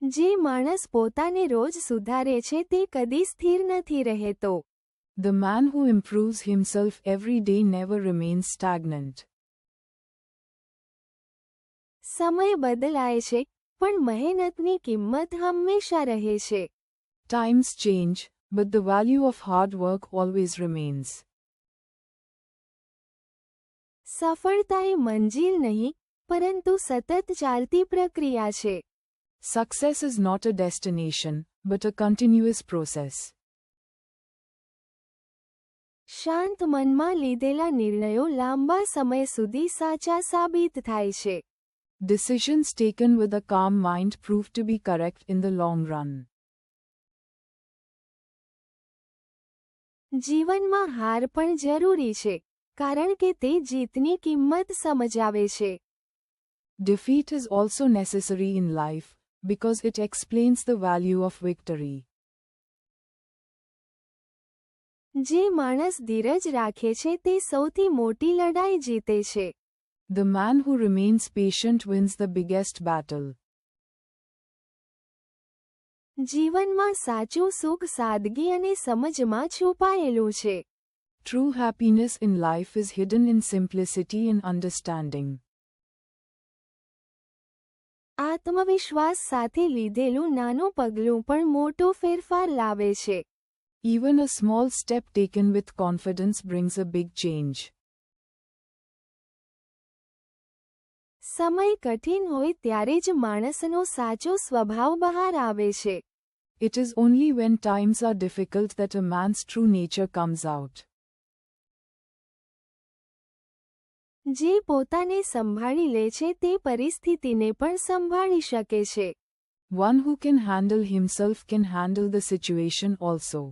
જે માણસ પોતાને રોજ સુધારે છે તે કદી સ્થિર નથી રહેતો the man who improves himself every day never remains stagnant સમય બદલાય છે પણ મહેનતની કિંમત હંમેશા રહે છે times change but the value of hard work always remains સફળતા એ મંજિલ નહીં પરંતુ સતત ચાલતી પ્રક્રિયા છે Success is not a destination, but a continuous process. શાંત મનમાં લીધેલા નિર્ણયો લાંબા સમય સુધી સાચા સાબિત થાય છે Decisions taken with a calm mind prove to be correct in the long run. જીવનમાં હાર પણ જરૂરી છે કારણ કે તે જીતની કિંમત સમજાવે છે Defeat is also necessary in life because it explains the value of victory. જે માણસ ધીરજ રાખે છે તે સૌથી મોટી લડાઈ જીતે છે The man who remains patient wins the biggest battle. જીવનમાં સાચું સુખ સાદગી અને સમજમાં છુપાયેલું છે True happiness in life is hidden in simplicity and understanding. આત્મવિશ્વાસ સાથે લીધેલું નાનું પગલું પણ મોટો ફેરફાર લાવે છે even a small step taken with confidence brings a big change સમય કઠિન હોય ત્યારે જ માણસનો સાચો સ્વભાવ બહાર આવે છે it is only when times are difficult that a man's true nature comes out જે પોતાને સંભાળી લે છે તે પરિસ્થિતિને પણ સંભાળી શકે છે One who can handle himself can handle the situation also.